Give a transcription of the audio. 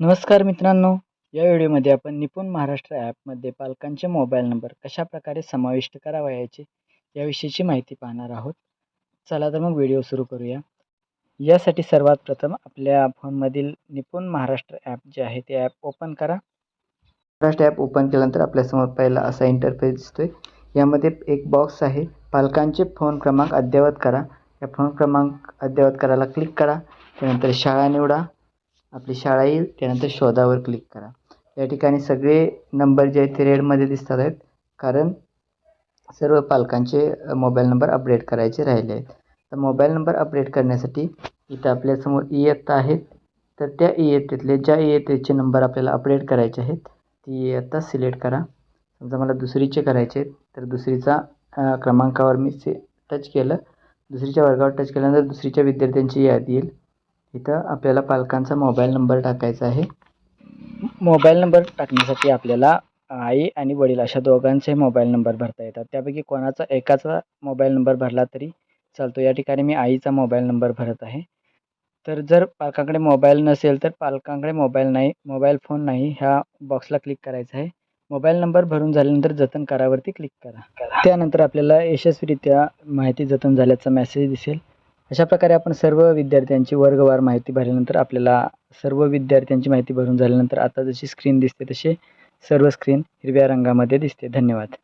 नमस्कार मित्रांनो. या व्हिडिओमध्ये आपण निपुण महाराष्ट्र ॲपमध्ये पालकांचे मोबाईल नंबर कशा प्रकारे समाविष्ट करावयाचे याविषयीची माहिती पाहणार आहोत. चला तर मग व्हिडिओ सुरू करूया. यासाठी सर्वात प्रथम आपल्या फोनमधील निपुण महाराष्ट्र ॲप जे आहे ते ॲप ओपन करा. महाराष्ट्र ॲप ओपन केल्यानंतर आपल्यासमोर पहिला असा इंटरफेस दिसतोय. यामध्ये एक बॉक्स आहे. पालकांचे फोन क्रमांक अद्ययावत करा. या फोन क्रमांक अद्ययावत करायला क्लिक करा. त्यानंतर शाळा निवडा. आपली शाळा येईल त्यानंतर शोधावर क्लिक करा. या ठिकाणी सगळे नंबर जे आहेत ते रेडमध्ये दिसतात आहेत. कारण सर्व पालकांचे मोबाईल नंबर अपडेट करायचे राहिले आहेत. तर मोबाईल नंबर अपडेट करण्यासाठी इथं आपल्यासमोर इयत्ता आहेत. तर त्या इयत्तेतले ज्या इयत्तेचे नंबर आपल्याला अपडेट करायचे आहेत ती इयत्ता सिलेक्ट करा. समजा मला दुसरीचे करायचे आहेत तर दुसरीचा क्रमांकावर मी से टच केलं. दुसरीच्या वर्गावर टच केल्यानंतर दुसरीच्या विद्यार्थ्यांची यादी येईल. इथं आपल्याला पालकांचा मोबाईल नंबर टाकायचा आहे. मोबाईल नंबर टाकण्यासाठी आपल्याला आई आणि वडील अशा दोघांचे मोबाईल नंबर भरता येतात. त्यापैकी कोणाचा एकाचा मोबाईल नंबर भरला तरी चालतो. या ठिकाणी मी आईचा मोबाईल नंबर भरत आहे. तर जर पालकांकडे मोबाईल नसेल तर पालकांकडे मोबाईल नाही मोबाईल फोन नाही ह्या बॉक्सला क्लिक करायचं आहे. मोबाईल नंबर भरून झाल्यानंतर जतन करावरती क्लिक करा. त्यानंतर आपल्याला यशस्वीरित्या माहिती जतन झाल्याचा मेसेज दिसेल. अशा प्रकारे आपण सर्व विद्यार्थ्यांची वर्गवार माहिती भरल्यानंतर आपल्याला सर्व विद्यार्थ्यांची माहिती भरून झाल्यानंतर आता जशी स्क्रीन दिसते तसे सर्व स्क्रीन हिरव्या रंगामध्ये दिसते. धन्यवाद.